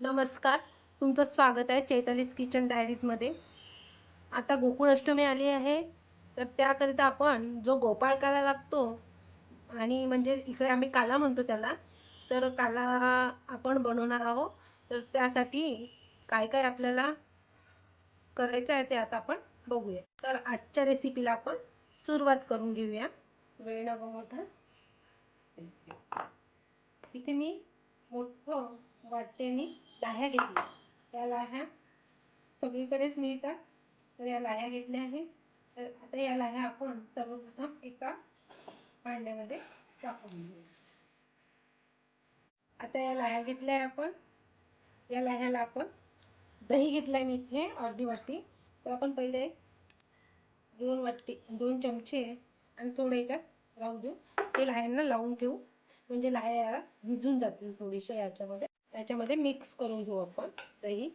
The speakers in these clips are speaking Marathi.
नमस्कार तुमचं स्वागत आहे चैतालीस किचन डायरीजमध्ये आता गोकुळ अष्टमी आली आहे तर त्याकरिता आपण जो गोपाळकाला लागतो आणि म्हणजे इकडे आम्ही काला म्हणतो त्याला तर काला आपण बनवणार आहोत. तर त्यासाठी काय काय आपल्याला करायचं आहे ते आता आपण बघूया. तर आजच्या रेसिपीला आपण सुरुवात करून घेऊया. वेळ न गमवता. इथे मी मोठं वाटतेने लाह्या घेतल्या. त्या लाह्या सगळीकडेच मिळतात. तर या लाह्या घेतल्या आहे तर आता या लाह्या आपण सर्वप्रथम एका भांड्यामध्ये टाकून घेऊया. आता या लाह्या घेतल्या आहे आपण. या लाह्याला आपण दही घेतलाय मी इथे अर्धी वाटी. तर आपण पहिले दोन वाटी दोन चमचे आणि थोडे याच्यात राहू देऊ. ते लाह्यांना लावून ठेवू. म्हणजे लाह्या भिजून जातील थोडीशा याच्यामध्ये. त्याच्यामध्ये मिक्स करून घेऊ आपण. दही.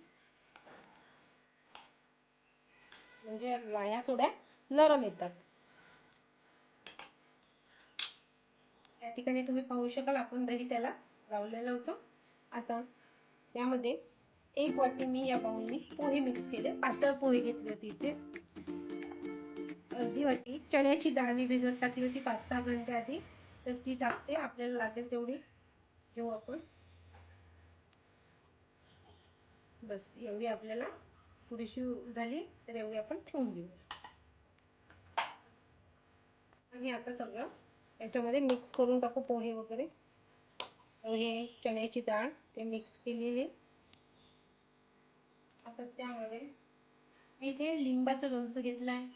म्हणजे लाह्या थोड्या नरम येतात. या ठिकाणी तुम्ही पाहू शकाल आपण दही त्याला लावलेलं होतं. आता त्यामध्ये एक वाटी मी या बाउलनी पोहे मिक्स केले. पातळ पोहे घेतले होते इथे. अर्धी वाटी चण्याची डाळ मी भिजत टाकली होती पाच सहा घंटे आधी. तर ती टाकते आपल्याला लागेल तेवढी. घेऊ आपण. बस एवढी आपल्याला पुरेशी झाली तर एवढी आपण ठेवून घेऊ आणि आता सगळं याच्यामध्ये मिक्स करून टाकू पोहे वगैरे. हे चण्याची डाळ ते मिक्स केलेले. आता त्यामध्ये मी इथे लिंबाचं लोणचं घेतलं आहे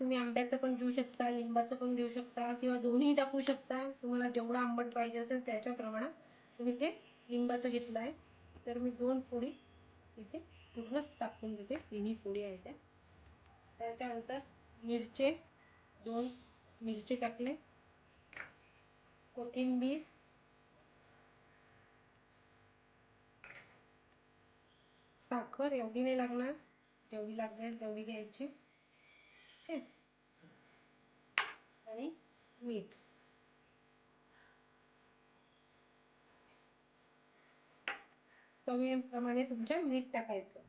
तुम्ही आंब्याचं पण घेऊ शकता लिंबाचं पण घेऊ शकता किंवा दोन्ही टाकू शकता. तुम्हाला जेवढं आंबट पाहिजे असेल त्याच्या प्रमाणात तुम्ही ते लिंबाचं घेतलं आहे तर मी दोन फोडी इथे पूर्णच टाकून देते तिन्ही पोळी आहे त्या त्याच्यानंतर मिरचे दोन मिरची टाकले. कोथिंबीर. साखर एवढी नाही लागणार. जेवढी लागेल तेवढी घ्यायची. आणि मीठ. चवीप्रमाणे तुमच्या मीठ टाकायचं.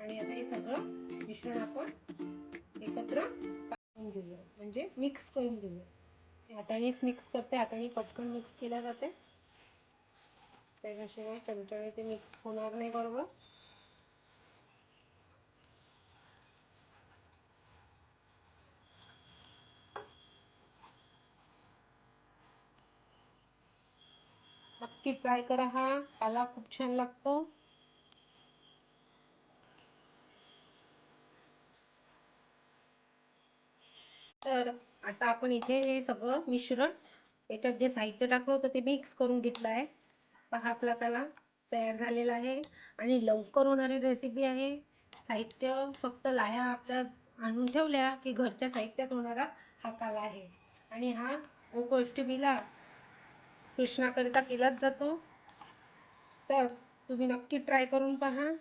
आणि आता हे सगळं मिश्रण आपण एकत्र टाकून घेऊया. म्हणजे मिक्स करून घेऊया. हातानेच मिक्स करते हाताने पटकन मिक्स केल्या जाते. त्याच्याशिवाय चमच्याने ते मिक्स होणार नाही बरोबर. नक्की ट्राय करा हा. त्याला खूप छान लागतो. तर आता आपण इथे हे सगळं मिश्रण याच्यात जे साहित्य टाकलं होतं ते मिक्स करून घेतलं आहे. पहा आपला त्याला तयार झालेला आहे. आणि लवकर होणारी रेसिपी आहे. साहित्य फक्त लाह्या आपल्या आणून ठेवल्या की घरच्या साहित्यात होणारा हा काला आहे. आणि हा गोष्टीला कृष्णाकरिता केलाच जातो. तर तुम्ही नक्की ट्राय करून पहा.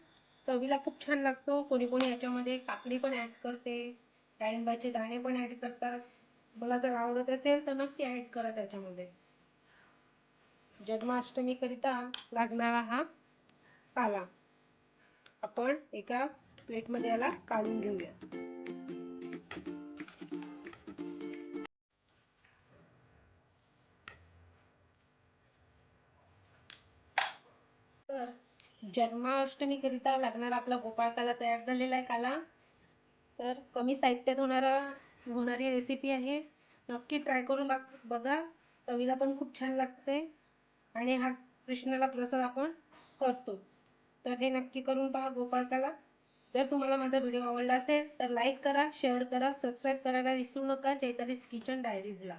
चवीला खूप छान लागतो. कोणी कोणी याच्यामध्ये काकडी पण ॲड करते. डाळिंबाचे दाणे पण ॲड करतात. मला जर आवडत असेल तर नक्की ॲड करा त्याच्यामध्ये. जन्माष्टमीकरिता लागणारा हा पाला आपण एका प्लेटमध्ये याला काढून घेऊया. जन्माष्टमीकरिता लागणारा आपला गोपाळकाला तयार झालेला आहे काला. तर कमी साहित्यात होणारा होणारी रेसिपी आहे. नक्की ट्राय करून बघ बघा. चवीला पण खूप छान लागते. आणि हा कृष्णाला प्रसाद आपण करतो. तर हे नक्की करून पहा गोपाळकाला जर तुम्हाला माझा व्हिडिओ आवडला असेल तर लाईक करा शेअर करा सबस्क्राईब करायला विसरू नका. चैतालीच किचन डायरीजला